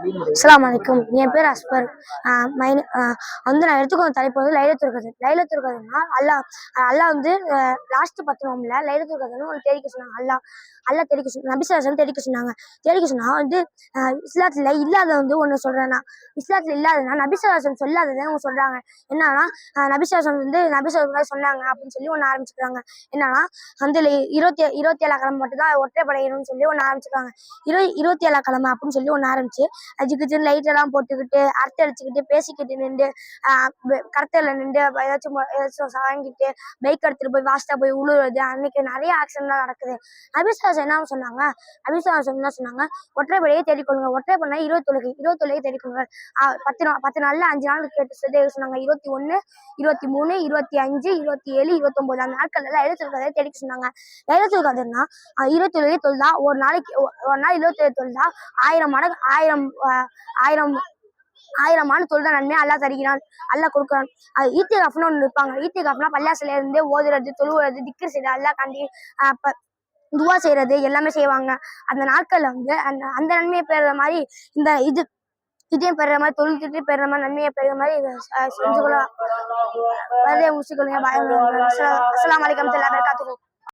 அஸ்லாம் வலைக்கும் என் பேர் அஸ்பர். ஆஹ் வந்து நான் எடுத்துக்கொண்ட தலைப்பு. வந்து லைலத்துல் கதர் லைலத்துல் கதர்னா அல்லாஹ் ஆஹ் அல்லாஹ் வந்து லாஸ்ட் பத்து நோம்பில் லைலத்துல் கதர்னு ஒன்று தெரிவிக்க சொன்னாங்க. அல்லாஹ் அல்லாஹ் தெரிவிக்க சொன்னாங்க நபிசாசன் தெரிவிக்க சொன்னாங்க. தெரிவிக்க சொன்னா வந்து ஆஹ் இஸ்லாத்துல இல்லாத வந்து ஒன்று சொல்றேன்னா இஸ்லாத்துல இல்லாததுனா நபிசாசன் சொல்லாததை அவங்க சொல்றாங்க. என்னன்னா நபிசராசன் நபிசாசன் வந்து நபிசாசன் சொன்னாங்க அப்படின்னு சொல்லி ஒன்று ஆரம்பிச்சுக்கிறாங்க. என்னன்னா வந்து இருபத்தி இருபத்தி ஏழாம் கிழமை மட்டும் தான் ஒற்றைப்படையணும்னு சொல்லி ஒன்று ஆரம்பிச்சுக்கிறாங்க. இரு இருபத்தி ஏழாம் கிழமை அப்படின்னு சொல்லி ஒன்று ஆரம்பிச்சு அதுக்கு லைட் எல்லாம் போட்டுக்கிட்டு அரட்டை அடிச்சுக்கிட்டு பேசிக்கிட்டு நின்று கடத்தல நின்று ஏதாச்சும் ஏதாச்சும் வாங்கிட்டு பைக் எடுத்துட்டு போய் ஃபாஸ்ட்டாக போய் உழுவுறது அன்னைக்கு நிறைய ஆக்சிடென்ட்லாம் நடக்குது. அபிசாசம் என்ன சொன்னாங்க? அபிசாசம் என்ன சொன்னாங்க? ஒற்றைப்படையே தேடிக்கொள்ளுங்க. ஒற்றைப்படை இருபத்தொழுகை இருபத்தொழுகை தேடிக்கொள்ளுங்க. பத்து நாள் பத்து நாள்ல அஞ்சு நாள் கேட்டு சொன்னாங்க. இருபத்தி ஒன்று இருபத்தி மூணு இருபத்தி அஞ்சு இருபத்தி ஏழு இருபத்தொம்போது அந்த நாட்கள் எல்லாம் எழுத்துருக்கதை தேடிக்க சொன்னாங்க. எழுத்துருக்கதுன்னா இருபத்தொழுகை தொழுதா ஒரு நாளைக்கு ஒரு நாள் இருபத்தேழு தொழுதா ஆயிரம் மடங்கு ஆயிரம் ஆயிரம் ஆயிரம் ஆண்டு தொழுத நன்மை அல்லாஹ் தருகிறான். அல்லாஹ் கொடுக்குறான். அது ஈத்திகாஃப்னு ஒன்று இருப்பாங்க. ஈத்திகாஃப்னா பல்லாசில இருந்து ஓதுறது தொழுவுறது திக்ரு செய்யறது அல்லா காண்டி துவா செய்யறது எல்லாமே செய்வாங்க. அந்த நாட்கள்ல வந்து அந்த அந்த நன்மையை பெறுற மாதிரி இந்த இது இதையும் பெறுற மாதிரி தொழுதுட்டு பெறுற மாதிரி நன்மையை பெறுற மாதிரி இதை செ- செஞ்சுக்கலாம் வருடைய முசிக்கொள்ளுங்க அஸ்லாம் வலைக்கம் வரகாத்துஹு